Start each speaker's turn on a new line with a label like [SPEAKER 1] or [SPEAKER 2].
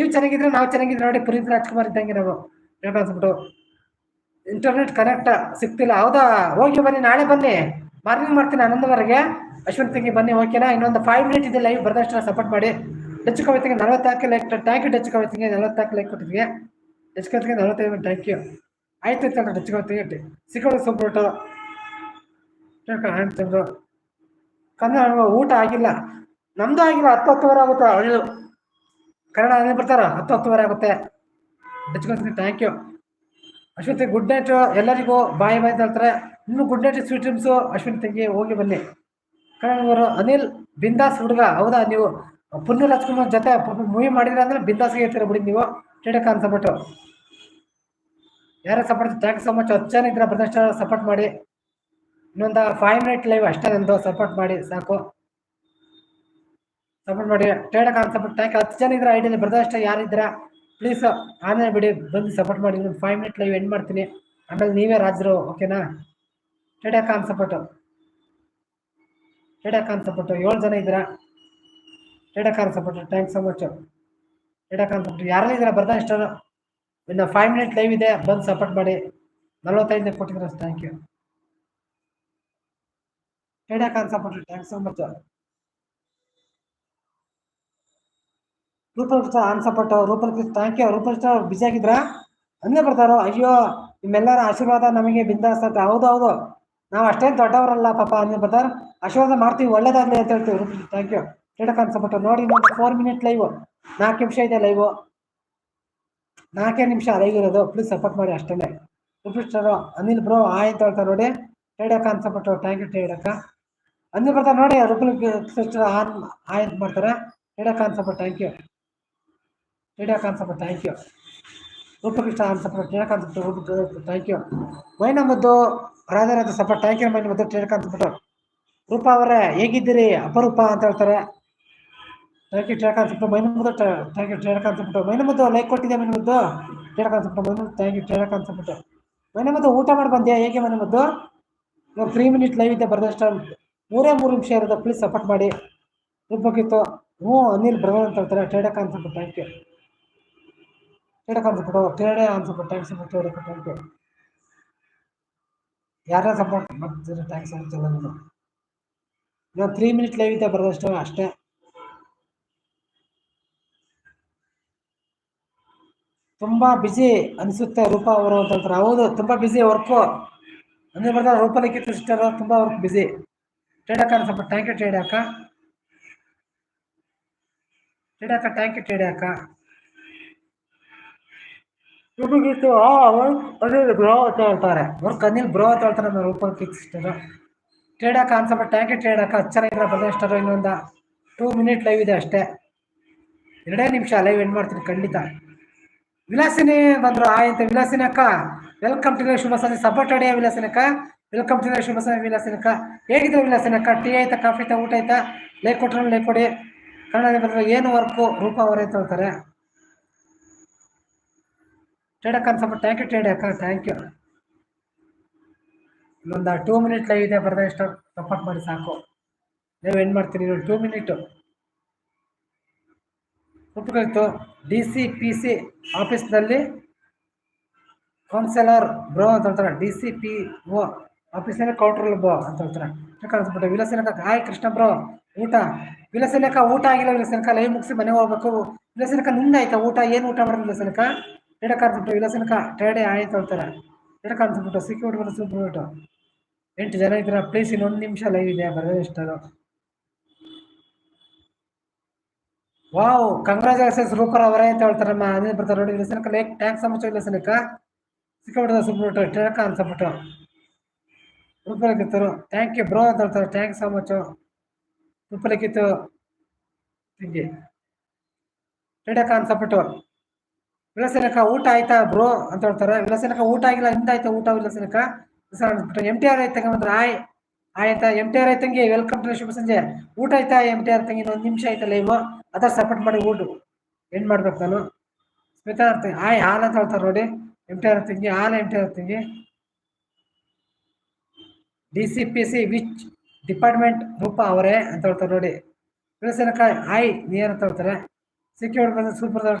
[SPEAKER 1] ನೀವು ಚೆನ್ನಾಗಿದ್ರೆ ನಾವು ಚೆನ್ನಾಗಿದ್ರೆ ನೋಡಿ ಪುನೀತ್ ರಾಜ್ಕುಮಾರ್ ಇದ್ದಂಗೆ ನಾವು. ಹೇಳ್ಕೊಂಡ್ಬಿಟ್ಟು ಇಂಟರ್ನೆಟ್ ಕನೆಕ್ಟ್ ಸಿಗ್ತಿಲ್ಲ. ಹೌದಾ? ಹೋಗಿ ಬನ್ನಿ, ನಾಳೆ ಬನ್ನಿ. ಮಾರ್ನಿಂಗ್ ಮಾಡ್ತೀನಿ ಹನ್ನೊಂದುವರೆಗೆ. ಅಶ್ವಂತ್ ತಂಗಿ ಬನ್ನಿ ಓಕೆನಾ ಇನ್ನೊಂದು ಫೈವ್ ಮಿನಿಟ್ ಇದೆ ಲೈವ್ ಬರ್ದಷ್ಟು ಸಪೋರ್ಟ್ ಮಾಡಿ. ಟಚ್ ಕವಿತಿಗೆ ನಲವತ್ತಾಕೆ ಲೈಕ್ ಥ್ಯಾಂಕ್ ಯು ಟಚ್ ಕವಿತಿಗೆ ನಲವತ್ತಾಕೆ ಲೈಕ್ ಕೊಟ್ಟಿದ್ವಿ ಟಚ್ ಕವಿತೆಗೆ ನಲವತ್ತೈದು ಥ್ಯಾಂಕ್ ಯು ಆಯ್ತು ಇತ್ತಲ್ಲ ಟಚ್ ಕವಿತಿಗೆ ಸಿಕ್ಕೋದು ಚಂದ್ರು ಕನ್ನಡ ಊಟ ಆಗಿಲ್ಲ. ನಮ್ದು ಆಗಿಲ್ಲ, ಹತ್ತು ಹತ್ತುವರೆ ಆಗುತ್ತೆ? ಅಳ್ಳು ಕನ್ನಡ ಅಲ್ಲಿ ಬರ್ತಾರ, ಹತ್ತು ಹತ್ತುವರೆ ಆಗುತ್ತೆ. Touch thank you Ashwin good night ಎಲ್ಲರಿಗೂ. ಬಾಯ್ ಬಾಯ್ ಅಂತ ಹೇಳ್ತಾರೆ. ಇನ್ನು good night sweet dreams Ashwin ತಂಗಿ ಹೋಗಿ ಬನ್ನಿ. ಕನ್ನಡವರು ಅನಿಲ್ ಬಿಂದಾಸ್ ಹುಡುಗ, ಹೌದಾ? ನೀವು ಪುಣ್ಯ ರಾಜ್ಕುಮಾರ್ ಜೊತೆ ಮೂವಿ ಮಾಡಿದ್ರೆ ಅಂದ್ರೆ ಬಿಂದಾಸ್ಗೆ ಹೇಳ್ತೀರ ಬಿಡಿ ನೀವು. ಟೇಟಕ್ ಅನ್ಸಬಿಟ್ಟು. ಯಾರೇ ಸಪೋರ್ಟ್ ಥ್ಯಾಂಕ್ಸ್ ಸೊ ಮಚ್ ಹತ್ತು ಜನ ಇದ್ರೆ ಸಪೋರ್ಟ್ ಮಾಡಿ. ಇನ್ನೊಂದು ಫೈವ್ ಮಿನಿಟ್ ಲೈವ್ ಅಷ್ಟೇ ನಂದು ಸಪೋರ್ಟ್ ಮಾಡಿ, ಸಾಕು. ಸಪೋರ್ಟ್ ಮಾಡಿ. ಟೇಡಕ್ ಸಪೋರ್ಟ್. ಟ್ಯಾಂಕ್ ಹತ್ತು ಜನ ಇದ್ರೆ ಐಡಿಯಲ್ಲಿ ಬರ್ದಷ್ಟು ಯಾರಿದ್ದೀರಾ ಪ್ಲೀಸ್ ಆಮೇಲೆ ಬಿಡಿ, ಬಂದು ಸಪೋರ್ಟ್ ಮಾಡಿ. ಇನ್ನೊಂದು ಫೈವ್ ಮಿನಿಟ್ ಲೈವ್ ಎಂಡ್ ಮಾಡ್ತೀನಿ. ಆಮೇಲೆ ನೀವೇ ರಾಜರು ಓಕೆನಾ ಟೇಡಕ್ ಸಪೋರ್ಟು. ಟೇಡಕಾನ್ ಸಪೋರ್ಟು. ಏಳು ಜನ ಇದ್ದೀರಾ ಟೇಡಕಾನ್ ಸಪೋರ್ಟು. ಥ್ಯಾಂಕ್ಸ್ ಸೊ ಮಚ್ ಟೇಡಕಾನ್ ಸಪೋರ್ಟ್. ಯಾರೇ ಇದ್ದೀರಾ ಬರ್ದ ಇಷ್ಟ ಇನ್ನು ಫೈವ್ ಮಿನಿಟ್ ಲೈವ್ ಇದೆ. ಬಂದು ಸಪೋರ್ಟ್ ಮಾಡಿ. ನಲ್ವತ್ತೈದನೇ ಕೊಟ್ಟಿದ್ರೆ thank you ಟೇಡಕಾನ್ support. Thanks so much Rupal support Rupal Krishna thank you Rupal Krishna ಅವ್ರು ಬಿಸಿ ಆಗಿದ್ರಾ? ಅಂದೇ ಬರ್ತಾರೋ, ಅಯ್ಯೋ, ನಿಮ್ಮೆಲ್ಲರ ಆಶೀರ್ವಾದ ನಮಗೆ ಬಿಂದಾಸ್ ಅಂತ. ಹೌದು ಹೌದು. ನಾವು ಅಷ್ಟೇನು ದೊಡ್ಡವರಲ್ಲ ಪಾಪ ಅಂದ್ರೆ ಬರ್ತಾರ. ಆಶೀರ್ವಾದ ಮಾಡ್ತೀವಿ, ಒಳ್ಳೇದಾಗ್ಲಿ ಅಂತ ಹೇಳ್ತೀವಿ ರೂಪಲ್ ಥ್ಯಾಂಕ್ ಯು ಟೇಡಕಾನ್ ಸಪೋರ್ಟ್ ನೋಡಿ ಫೋರ್ ಮಿನಿಟ್ ಲೈವ್ ನಾಲ್ಕು ನಿಮಿಷ ಇದೆ ಲೈವ್ ನಾಲ್ಕೇ ನಿಮಿಷ ಲೈವ್ ಇರೋದು. ಪ್ಲೀಸ್ ಸಪೋರ್ಟ್ ಮಾಡಿ ಅಷ್ಟೇ ರೂಪಿಸ್ಟರು ಅನಿಲ್ ಬ್ರೋ ಆಯ್ ಅಂತ ಹೇಳ್ತಾರೆ ನೋಡಿ. ಟೇಡಕ ಅನ್ಸಪಟ್ಟು ಥ್ಯಾಂಕ್ ಯು ಟೇಡಕ್ಕ ಅಂದ್ರೆ ಬರ್ತಾರೆ ನೋಡಿ ರೂಪಲ್ ಕೃಷ್ಣ ಆನ್ ಆಯ್ ಅಂತ ಮಾಡ್ತಾರೆ ಟೇಡಕ ಅನ್ಸಪಟ್ಟು ಥ್ಯಾಂಕ್ ಯು ಟೇಡಕ ಕಾನ್ಸಪ್ಪ ಥ್ಯಾಂಕ್ ಯು ರೂಪಕೃಷ್ಣ ಸಪೋರ್ಟ್ ಟೇಡಕ ಅಂತ ಸಪೋರ್ಟ್ ಥ್ಯಾಂಕ್ ಯು ಮೈನ ಮುದ್ದು ರಾಧಾರಾಧ ಸಪ್ಪ ಥ್ಯಾಂಕ್ ಯು ಮೈನ ಮುದ್ದು ಟೇಡಕ ಅಂತ ಸಪೋರ್ಟ್ ರೂಪ ಅವರೇ ಹೇಗಿದ್ದೀರಿ ಅಪರೂಪ ಅಂತ ಹೇಳ್ತಾರೆ ಥ್ಯಾಂಕ್ ಯು ಟೇಡಕ ಅಂತ ಸಪೋರ್ಟ್ ಮೈನ ಮುದ್ದು ಥ್ಯಾಂಕ್ ಯು ಟೇಡಕ ಅಂತ ಸಪೋರ್ಟ್ ಮೈನ ಮುದ್ದು ಲೈಕ್ ಕೊಟ್ಟಿದೆ ಮೈನ ಮುದ್ದು ಟೇಡಕ ಅಂತ ಸಪೋರ್ಟ್ ಮೈನ ಥ್ಯಾಂಕ್ ಯು ಟೇಡಕ ಅಂತ ಸಪೋರ್ಟ್ ಮೈನ ಮದ್ದು ಊಟ ಮಾಡಿ ಬಂದ್ಯಾ ಹೇಗೆ ಮೈನ ಮದ್ದು ಇವಾಗ ತ್ರೀ ಮಿನಿಟ್ ಲೈವ್ ಇದೆ ಬರ್ದಷ್ಟು ಮೂರೇ ಮೂರು ನಿಮಿಷ ಇರೋದು ಪ್ಲೀಸ್ ಸಪೋರ್ಟ್ ಮಾಡಿ ರೂಪಕ್ಕಿತ್ತು ಹ್ಞೂ ಅನಿಲ್ ಬ್ರಹ್ಮ ಅಂತ ಹೇಳ್ತಾರೆ ಟೇಡಕ ಅಂತ ಥ್ಯಾಂಕ್ ಯು ಅಂತ ಸಪೋರ್ಟ್ ಟೇಡೆ ಅಂತ ಸಪೋರ್ಟ್ ಥ್ಯಾಂಕ್ಸ್ ಸಪೋರ್ಟ್ ಮಾಡ್ತಿದ್ರು ಅಂತ. ಎಲ್ಲರಿಗೂ ಇವಾಗ ತ್ರೀ ಮಿನಿಟ್ ಲೈವ್ ಇದೆ ಬರೋದಷ್ಟು ಅಷ್ಟೇ. ತುಂಬ ಬಿಸಿ ಅನಿಸುತ್ತೆ ರೂಪ ಅವರು ಅಂತ ಹೇಳ್ತಾರೆ. ಹೌದು, ತುಂಬ ಬಿಸಿ ವರ್ಕು ಅಂದ್ರೆ ಬರ್ತಾರೆ ರೂಪಲಿಕ್ಕೆ ಸಿಸ್ಟರ್ ತುಂಬಾ ವರ್ಕ್ ಬಿಸಿ ಟೇಡಕ ಸ್ವಲ್ಪ ಟ್ಯಾಂಕ್ ಯು ಹಾಕ ಟೇಡಕ ಟ್ಯಾಂಕ್ ಯು ಆ ಅವನು ಅದೇ ಬ್ರೋ ಅಂತ ಹೇಳ್ತಾರೆ ವರ್ಕ್ ಅನಿಲ್ ಬ್ರೋ ಅಂತ ಹೇಳ್ತಾರೆ ನಮ್ಮ ರೂಪಲ್ ಫಿಕ್ಸ್ ಸಿಸ್ಟರ್ ಅನ್ಸಪ್ಪ ಟ್ಯಾಂಕಿ ಟೇಡಕ ಹತ್ತು ಚೆನ್ನಾಗಿರೋ ಬದಲಿಸ್ಟರ್ ಇನ್ನೊಂದು ಟೂ ಮಿನಿಟ್ ಲೈವ್ ಇದೆ ಅಷ್ಟೇ. ಎರಡೇ ನಿಮಿಷ ಲೈವ್ ಎಂಡ್ ಮಾಡ್ತೀನಿ ಖಂಡಿತ. ವಿಲಾಸಿನಿ ಬಂದರು. ಆಯ್ತು ವಿಲಾಸಿನಿ ಅಕ್ಕ? ವೆಲ್ಕಮ್ ಟು ಶುಭ ಸಂಜೆ ಸಪೋರ್ಟ್ ಅಡಿಯ ವಿಲಾಸಿನಿ ಅಕ್ಕ? ವೆಲ್ಕಮ್ ಟು ಶುಭ ಸಂಜೆ ವಿಲಾಸಿನಕ್ಕ ವಿಲಾಸಿನಿ ಅಕ್ಕ ಟೀ ಆಯ್ತಾ ಕಾಫಿ ಆಯ್ತಾ, ಊಟ ಆಯ್ತಾ? ಲೈಕ್ ಕೊಟ್ರೆ ಲೈಕ್ ಕೊಡಿ. ಕನ್ನಡ ಬಂದರೆ ಏನು ವರ್ಕು ರೂಪ ಅವರೇ ಅಂತ ಹೇಳ್ತಾರೆ ಟೇಡಕ್ಕ ಸಪೋರ್ಟ್ ಥ್ಯಾಂಕ್ ಯು ಟ್ರೇಡ್ ಅಕ್ಕ ಥ್ಯಾಂಕ್ ಯು ಇನ್ನೊಂದು ಟೂ ಮಿನಿಟ್ ಲೈವ್ ಇದೆ, ಬರ್ದ ಇಷ್ಟ ಸಪೋರ್ಟ್ ಮಾಡಿ ಸಾಕು. ನೀವು ಎಂಡ್ ಮಾಡ್ತೀನಿ ಟೂ ಮಿನಿಟು ಒಪ್ಪಿಕೊಳ್ತು ಡಿ ಸಿ ಪಿ ಸಿ ಆಫೀಸ್ನಲ್ಲಿ ಕೌನ್ಸಿಲರ್ ಬ್ರೋ ಅಂತ ಹೇಳ್ತಾರೆ ಡಿ ಸಿ ಪಿ ಓ ಆಫೀಸ್ನಲ್ಲಿ ಕೌಂಟ್ರಲ್ ಬ್ರೋ ಅಂತ ಹೇಳ್ತಾರೆ. ವಿಲಾಸ ವಿಲಸನಕ, ಹಾಯ್ ಕೃಷ್ಣ ಬ್ರೋ ಊಟ? ವಿಲಸನಕ ಊಟ ಆಗಿಲ್ಲ, ವಿಲಸನಕ ಲೈವ್ ಮುಗಿಸಿ ಮನೆಗೆ ಹೋಗ್ಬೇಕು. ವಿಲಸನಕ ನಿಂದಾಯ್ತಾ ಊಟ? ಏನು ಊಟ ಮಾಡೋದು ವಿಲಸನಕ? ಎಡ ಕಾಣಿಸ್ಬಿಟ್ಟು ವಿಲಸನಕ ಟೇಡೆ ಆಯ್ತು ಹೇಳ್ತಾರೆ ಎಡ ಕಾಣಿಸ್ಬಿಟ್ಟು ಸಿಕ್ಯೂರಿಟಿ ಬರೋ ಸೂಪರ್ ಬಿಟ್ಟು ಎಂಟು ಜನ ಇದ್ದೀರಾ ಪ್ಲೀಸ್ ಇನ್ನೊಂದು ನಿಮಿಷ ಲೈವ್ ಇದೆ, ಬರೋದು ಇಷ್ಟದು ವಾವ್ ಕಂಗ್ರಾಚುಲೇಷನ್ಸ್ ರೂಪರ್ ಅವರೇ ಅಂತ ಹೇಳ್ತಾರೆ ನಮ್ಮ ಅನಿಲ್ ಬರ್ತಾರೆ ನೋಡಿ, ವಿಲಸನಕ ಲೈಕ್ ಟ್ಯಾಂಕ್ಸ್ ಸಮಚ ವಿಲಸನಕ. ಸಿಕ್ಕಾಬಿಟ್ಟದ ಸುಬ್ಬಿಟ್ಟು ಟೇಕ ಅನ್ಸಬಿಟ್ಟು ರೂಪಲಿಕ್ಕಿತ್ತರು ಥ್ಯಾಂಕ್ ಯು ಬ್ರೋ ಅಂತ ಹೇಳ್ತಾರೆ ಥ್ಯಾಂಕ್ಸ್ ಸೊ ಮಚ್ ರೂಪಲಿಕ್ಕಿತ್ತು ಹಿಂಗೆ ಟೇಡಕ ಅನ್ಸಬಿಟ್ಟು ವಿಲಸನಕ ಊಟ ಆಯ್ತಾ ಬ್ರೋ ಅಂತ ಹೇಳ್ತಾರೆ. ವಿಲಸನಕ ಊಟ ಆಗಿಲ್ಲ, ಹಿಂದಾಯ್ತಾ ಊಟ ವಿಲಸನಕ? ಎಂ ಟಿ ಆರ್ ಆಯ್ತಂಗ ಬಂದ್ರೆ ಆಯ್ ಆಯ್ತಾ ಎಂ ಟಿ ಆರ್ ಆಯ್ತಂಗೆ ವೆಲ್ಕಮ್ ಟು ಶುಭ ಸಂಜೆ. ಊಟ ಆಯ್ತಾ ಎಂ ಟಿ ಆರ್ ತಂಗಿ ಒಂದು ನಿಮಿಷ ಆಯ್ತಾ ಲೈವ್ ಅದರ ಸಪೋರ್ಟ್ ಮಾಡಿ ಊಟ. ಏನ್ ಮಾಡ್ಬೇಕು ನಾನು? ಸ್ಮಿತಾ ಅರ್ತಂಗಿ ಆಯ್, ಹಾಲು ಅಂತ ಹೇಳ್ತಾರೆ ನೋಡಿ. ಎಂ ಟಿ ಆರ್ ತಂಗಿ ಹಾಲು ಎಂ ಟಿ ಆರ್ ತಂಗಿ D C P C which department Rupa ಅವರೇ ಅಂತ ಹೇಳ್ತಾರೆ ನೋಡಿ. ವಿಳಸನಕ ಆಯ್ ನೀರ್ ಅಂತ ಹೇಳ್ತಾರೆ. ಸಿಕ್ಕಿ ಹೊಡ್ಬಂದ್ರೆ ಸೂಪರ್